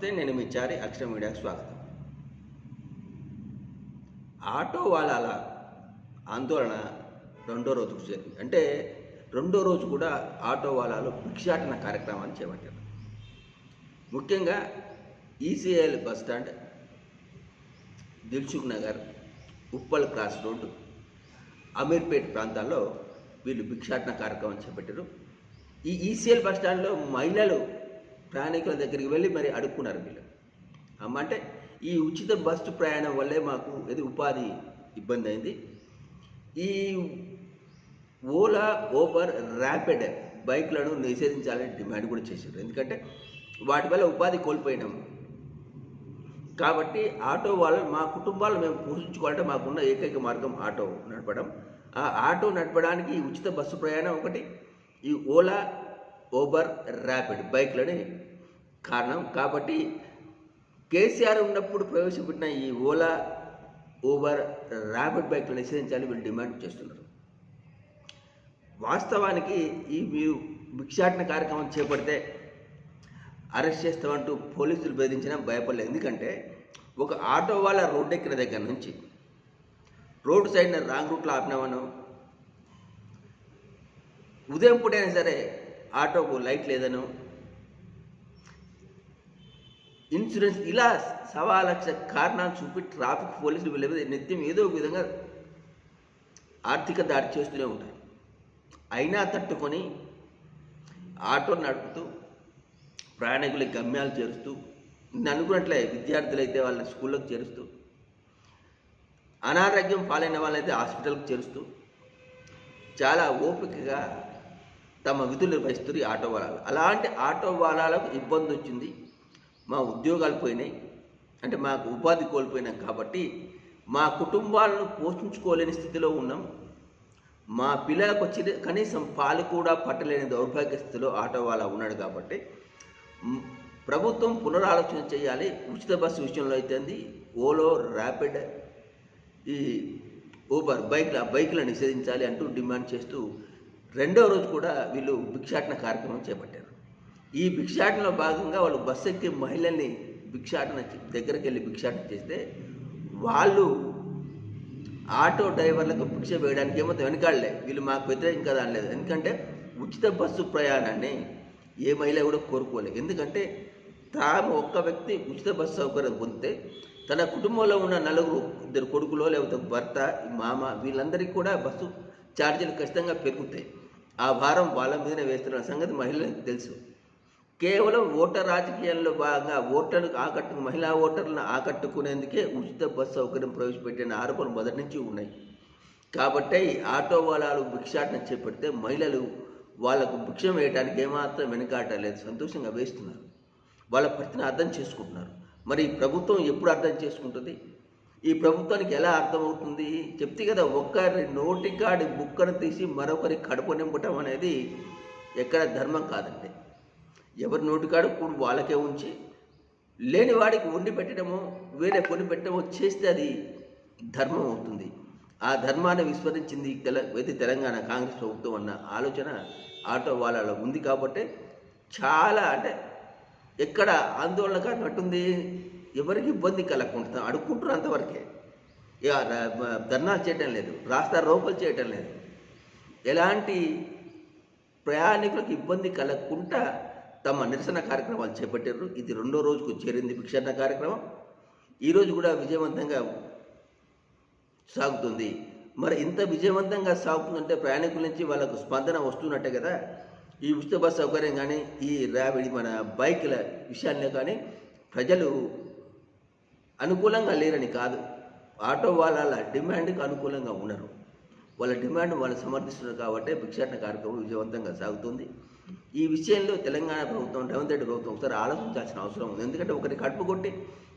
నమస్తే నేను మీ చారి అక్షర మీడియాకు స్వాగతం. ఆటో వాళ్ళ ఆందోళన రెండో రోజుకు చేరింది అంటే రెండో రోజు కూడా ఆటో వాళ్ళలో భిక్షాటన కార్యక్రమాన్ని చేపట్టారు. ముఖ్యంగా ECIL bus stand Dilsukhnagar Uppal cross road Ameerpet ప్రాంతాల్లో వీళ్ళు భిక్షాటన కార్యక్రమం చేపట్టారు. ఈ ఈసీఎల్ బస్ స్టాండ్లో మహిళలు ప్రయాణికుల దగ్గరికి వెళ్ళి మరి అడుక్కున్నారు వీళ్ళు. అమ్మ అంటే ఈ ఉచిత బస్సు ప్రయాణం వల్లే మాకు ఇది ఉపాధి ఇబ్బంది అయింది ఈ ఓలా ఓబర్ ర్యాపిడ్ బైక్లను నిషేధించాలని డిమాండ్ కూడా చేశారు. ఎందుకంటే వాటి వల్ల ఉపాధి కోల్పోయినాము కాబట్టి ఆటో వాళ్ళు మా కుటుంబాలు మేము పోషించుకోవాలంటే మాకున్న ఏకైక మార్గం ఆటో నడపడం. ఆ ఆటో నడపడానికి ఈ ఉచిత బస్సు ప్రయాణం ఒకటి ఈ ఓలా ఓబర్ ర్యాపిడ్ బైక్లని కారణం. కాబట్టి కేసీఆర్ ఉన్నప్పుడు ప్రవేశపెట్టిన ఈ ఓలా ఊబర్ ర్యాపిడ్ బైక్లు నిషేధించాలని వీళ్ళు డిమాండ్ చేస్తున్నారు. వాస్తవానికి ఈ మీరు భిక్షాటన కార్యక్రమం చేపడితే అరెస్ట్ చేస్తామంటూ పోలీసులు బెదిరించినా భయపడలేదు ఎందుకంటే ఒక ఆటో వాళ్ళ రోడ్డు ఎక్కిన దగ్గర నుంచి రోడ్డు సైడ్న రాంగ్ రూట్లో ఆపినామను ఉదయం పూటైనా సరే ఆటోకు లైట్ లేదను? ఇన్సూరెన్స్ ఇలా సవా లక్ష కారణాలు చూపి ట్రాఫిక్ పోలీసులు వీళ్ళ మీద నిత్యం ఏదో ఒక విధంగా ఆర్థిక దాడి చేస్తూనే ఉంటారు. అయినా తట్టుకొని ఆటో నడుపుతూ ప్రయాణికుల గమ్యాలు చేరుస్తూ అనుకున్నట్లే విద్యార్థులు అయితే వాళ్ళని స్కూళ్ళకు చేరుస్తూ అనారోగ్యం పాలైన వాళ్ళైతే హాస్పిటల్కి చేరుస్తూ చాలా ఓపికగా తమ విధులు నిర్వహిస్తారు ఈ ఆటో వాళ్ళాలు అలాంటి ఆటో వాళ్ళకు ఇబ్బంది వచ్చింది. మా ఉద్యోగాలు పోయినాయి. అంటే మాకు ఉపాధి కోల్పోయినాం కాబట్టి మా కుటుంబాలను పోషించుకోలేని స్థితిలో ఉన్నాం. మా పిల్లలకు వచ్చి కనీసం పాలు కూడా పట్టలేని దౌర్భాగ్య స్థితిలో ఆటో వాళ్ళ ఉన్నాడు కాబట్టి ప్రభుత్వం పునరాలోచన చేయాలి. ఉచిత బస్సు విషయంలో అయితే ఓలో ర్యాపిడ్ ఈ ఊబర్ బైక్ల బైక్లను నిషేధించాలి అంటూ డిమాండ్ చేస్తూ రెండో రోజు కూడా వీళ్ళు భిక్షాటన కార్యక్రమం చేపట్టారు. ఈ భిక్షాటనలో భాగంగా వాళ్ళు బస్సు ఎక్కి మహిళల్ని భిక్షాటన దగ్గరికి వెళ్ళి భిక్షాటన చేస్తే వాళ్ళు ఆటో డ్రైవర్లకు భిక్ష వేయడానికి ఏమో వెనకాడలే. వీళ్ళు మాకు వ్యతిరేకం కదా అనలేదు. ఎందుకంటే ఉచిత బస్సు ప్రయాణాన్ని ఏ మహిళ కూడా కోరుకోలేదు ఎందుకంటే తాము ఒక్క వ్యక్తి ఉచిత బస్సు సౌకర్యం పొందితే తన కుటుంబంలో ఉన్న నలుగురు ఇద్దరు కొడుకులో లేకపోతే భర్త మామ వీళ్ళందరికీ కూడా బస్సు ఛార్జీలు ఖచ్చితంగా పెరుగుతాయి. ఆ భారం వాళ్ళ మీదనే వేస్తున్న సంగతి మహిళలకు తెలుసు. కేవలం ఓటర్ రాజకీయాల్లో భాగంగా ఓటర్లకు ఆకట్టు మహిళా ఓటర్లను ఆకట్టుకునేందుకే ఉచిత బస్సు సౌకర్యం ప్రవేశపెట్టిన ఆరోపణలు మొదటి నుంచి ఉన్నాయి. కాబట్టి ఆటో వాళ్ళు భిక్షాటన చేపడితే మహిళలు వాళ్ళకు భిక్షం వేయడానికి ఏమాత్రం వెనకాటలేదు సంతోషంగా వేస్తున్నారు. వాళ్ళ పరిస్థితిని అర్థం చేసుకుంటున్నారు. మరి ప్రభుత్వం ఎప్పుడు అర్థం చేసుకుంటుంది? ఈ ప్రభుత్వానికి ఎలా అర్థమవుతుంది? చెప్తే కదా ఒక్కరి నోటికాడి బుక్కను తీసి మరొకరి కడుపు నింపటం అనేది ఎక్కడ ధర్మం కాదండి. ఎవరి నోటికాడు కూడా వాళ్ళకే ఉంచి లేని వాడికి వండి పెట్టడమో వేరే కొని పెట్టడమో చేస్తే అది ధర్మం అవుతుంది. ఆ ధర్మాన్ని విస్మరించింది తెల ఇది తెలంగాణ కాంగ్రెస్ ప్రభుత్వం అన్న ఆలోచన ఆటో వాళ్ళలో ఉంది కాబట్టి చాలా అంటే ఎక్కడ ఆందోళన కానట్టుంది ఎవరికి ఇబ్బంది కలగకుండా అడుక్కుంటారు అంతవరకే ఇక ధర్నాలు చేయటం లేదు. రాస్తా రోపలు చేయటం లేదు. ఎలాంటి ప్రయాణికులకు ఇబ్బంది కలగకుండా తమ నిరసన కార్యక్రమాలు చేపట్టారు. ఇది రెండో రోజుకు చేరింది భిక్షాటన కార్యక్రమం. ఈరోజు కూడా విజయవంతంగా సాగుతుంది. మరి ఇంత విజయవంతంగా సాగుతుందంటే ప్రయాణికుల నుంచి వాళ్ళకు స్పందన వస్తున్నట్టే కదా. ఈ ఉచిత బస్ సౌకర్యం కానీ ఈ ర్యాపిడ్ మన బైకుల విషయాల్లో కానీ ప్రజలు అనుకూలంగా లేరని కాదు. ఆటో వాళ్ళ డిమాండ్కి అనుకూలంగా ఉన్నారు వాళ్ళ డిమాండ్ వాళ్ళు సమర్థిస్తున్నారు కాబట్టి భిక్షాటన కార్యక్రమం విజయవంతంగా సాగుతుంది. ఈ విషయంలో తెలంగాణ ప్రభుత్వం రేవంత్ రెడ్డి ప్రభుత్వం ఒకసారి ఆలోచించాల్సిన అవసరం ఉంది. ఎందుకంటే ఒకరి కడుపు కొట్టి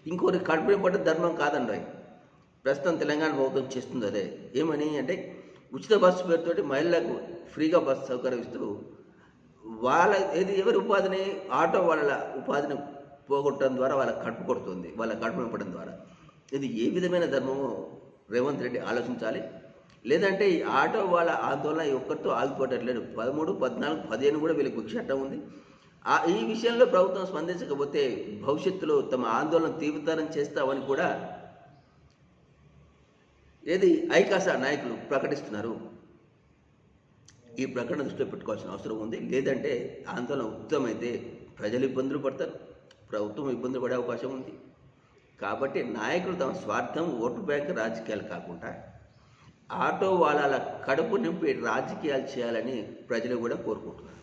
ఇంకొకరి కడుపు నింపడం ధర్మం కాదండి. ప్రస్తుతం తెలంగాణ ప్రభుత్వం చేస్తుంది అదే. ఏమని అంటే ఉచిత బస్సు పేరుతోటి మహిళలకు ఫ్రీగా బస్సు సౌకర్యం ఇస్తూ వాళ్ళ ఏది ఎవరి ఉపాధిని ఆటో వాళ్ళ ఉపాధిని పోగొట్టడం ద్వారా వాళ్ళ కడుపు కొడుతుంది వాళ్ళ కడుపు నింపడం ద్వారా. ఇది ఏ విధమైన ధర్మమో రేవంత్ రెడ్డి ఆలోచించాలి. లేదంటే ఈ ఆటో వాళ్ళ ఆందోళన ఒక్కరితో ఆగిపోవట్లేదు. పదమూడు పద్నాలుగు పదిహేను కూడా వీళ్ళకి భిక్ష చట్టం ఉంది. ఆ ఈ విషయంలో ప్రభుత్వం స్పందించకపోతే భవిష్యత్తులో తమ ఆందోళన తీవ్రతరం చేస్తామని కూడా ఏది ఐకాస నాయకులు ప్రకటిస్తున్నారు. ఈ ప్రకటన దృష్టిలో పెట్టుకోవాల్సిన అవసరం ఉంది. లేదంటే ఆందోళన ఉత్తమైతే ప్రజలు ఇబ్బందులు పడతారు. ప్రభుత్వం ఇబ్బంది పడే అవకాశం ఉంది. కాబట్టి నాయకులు తమ స్వార్థం ఓటు బ్యాంక్ రాజకీయాలు కాకుండా ఆటో వాళ్ళ కడుపు నింపి రాజకీయాలు చేయాలని ప్రజలు కూడా కోరుకుంటున్నారు.